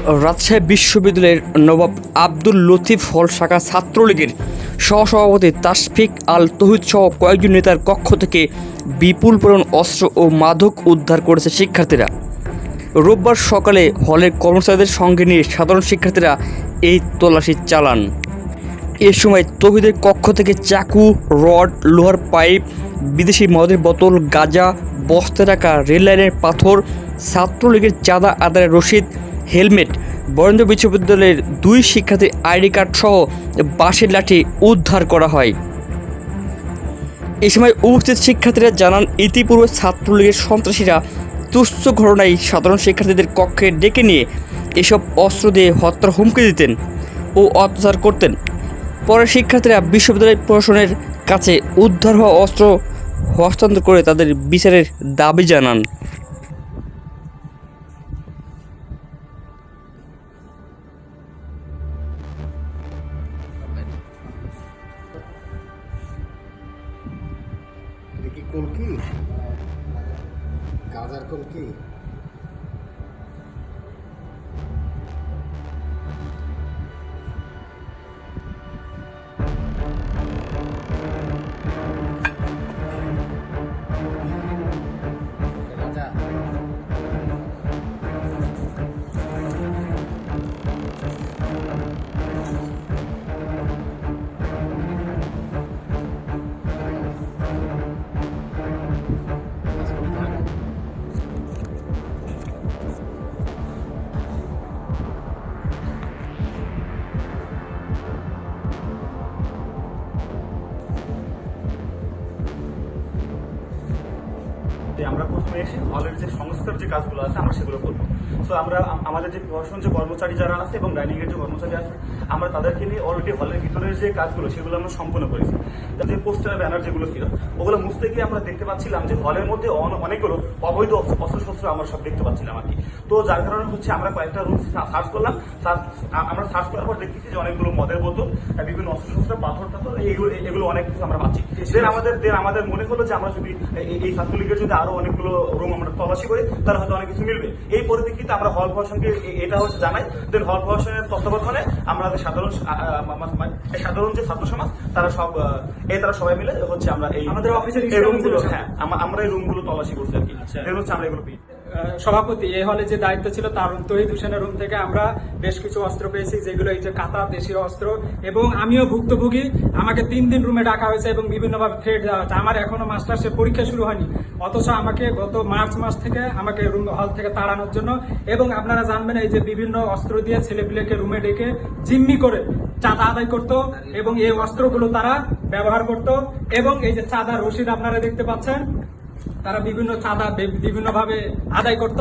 রাজশাহী বিশ্ববিদ্যালয়ের নবাব আব্দুল লতিফ হল শাখা ছাত্রলীগের সহসভাপতি তাশফিক আল তহিদ সহ কয়েকজন নেতার কক্ষ থেকে বিপুল পরিমাণ অস্ত্র ও মাদক উদ্ধার করেছে শিক্ষার্থীরা। রোববার সকালে হলের কর্মচারীদের সঙ্গে নিয়ে সাধারণ শিক্ষার্থীরা এই তল্লাশি চালান। এ সময় তহিদের কক্ষ থেকে চাকু, রড, লোহার পাইপ, বিদেশি মদের বোতল, গাঁজা বস্তে রাখা রেল লাইনের পাথর, ছাত্রলীগের চাঁদা আদায়ের রসিদ হেলমেট। বরেন্দ্র বিশ্ববিদ্যালয়ের দুই শিক্ষার্থীর আইডি কার্ড সহ বাঁশের লাঠি উদ্ধার করা হয়। এ সময় উপস্থিত শিক্ষার্থীরা জানান, ইতিপূর্বে ছাত্রলীগের সন্ত্রাসীরা তুচ্ছ ঘটনায় সাধারণ শিক্ষার্থীদের কক্ষে ডেকে নিয়ে এসব অস্ত্র দিয়ে হত্যার হুমকি দিতেন ও অত্যাচার করতেন। পরে শিক্ষার্থীরা বিশ্ববিদ্যালয় প্রশাসনের কাছে উদ্ধার হওয়া অস্ত্র হস্তান্তর করে তাদের বিচারের দাবি জানান। কলকি গাজার কলকি গাঁজা। যে আমরা প্রথমে এসে হলের যে সংস্থার যে কাজগুলো আছে আমরা সেগুলো করব। সো আমরা আমাদের যে প্রশাসন যে কর্মচারী যারা আছে এবং ডাইনিং এর যে কর্মচারী আছে আমরা তাদেরকে নিয়ে অলরেডি হলের ভিতরের যে কাজগুলো সেগুলো আমরা সম্পন্ন করেছি। যে পোস্টার ব্যানার যেগুলো ছিল ওগুলো মুছতে গিয়ে আমরা দেখতে পাচ্ছিলাম যে হলের মধ্যে অন- অনেকগুলো অবৈধ অস্ত্রশস্ত্র আমরা সব দেখতে পাচ্ছিলাম আর কি। তো যার কারণে হচ্ছে আমরা কয়েকটা রুম সার্চ করলাম। আমরা সার্চ করার পর দেখতেছি যে অনেকগুলো মদের বোতল বিভিন্ন অস্ত্রশস্ত্র পাথর টাথর এগুলো এগুলো অনেক কিছু আমরা পাচ্ছি। দেন আমাদের দেন আমাদের মনে হলো যে আমরা যদি এই- এই ছাত্রলীগের যদি আরও অনেকগুলো রুম আমরা তল্লাশি করি তাহলে হয়তো অনেক কিছু মিলবে। এই পরিপ্রেক্ষিতে আমরা হল প্রশাসনকে এটা হচ্ছে জানাই। দেন হল প্রশাসনের তত্ত্বাবধানে আমরা সাধারণ সাধারণ যে ছাত্র সমাজ তারা সব এ এই তারা সবাই মিলে হচ্ছে আমরা এই আমাদের অফিসের রুমগুলো হ্যাঁ আম- আমরা এই রুমগুলো তল্লাশি করছি আর কি। হচ্ছে আমরা এগুলো পেয়েছি। আহ, সভাপতি, এই হলে যে দায়িত্ব ছিল তার তহিদ হোসেনের রুম থেকে আমরা বেশ কিছু অস্ত্র পেয়েছি, যেগুলো এই যে কাতার দেশীয় অস্ত্র। এবং আমিও ভুক্তভোগী, আমাকে তিন দিন রুমে ডাকা হয়েছে এবং বিভিন্নভাবে থ্রেড দেওয়া হয়েছে। আমার এখনও মাস্টার্সের পরীক্ষা শুরু হয়নি, অথচ আমাকে গত মার্চ মাস থেকে আমাকে রুম হল থেকে তাড়ানোর জন্য। এবং আপনারা জানবেন, এই যে বিভিন্ন অস্ত্র দিয়ে ছেলেপিলেকে রুমে ডেকে জিম্মি করে চাঁদা আদায় করত এবং এই অস্ত্রগুলো তারা ব্যবহার করত। এবং এই যে চাঁদা রশিদ আপনারা দেখতে পাচ্ছেন তারা বিভিন্ন চাঁদা বিভিন্নভাবে আদায় করত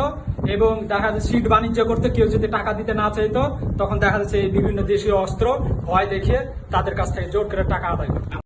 এবং দেখা যাচ্ছে সিট বাণিজ্য করতে, কেউ যদি টাকা দিতে না চাইতো, তখন দেখা যাচ্ছে বিভিন্ন দেশীয় অস্ত্র ভয় দেখিয়ে তাদের কাছ থেকে জোর করে টাকা আদায় করতো।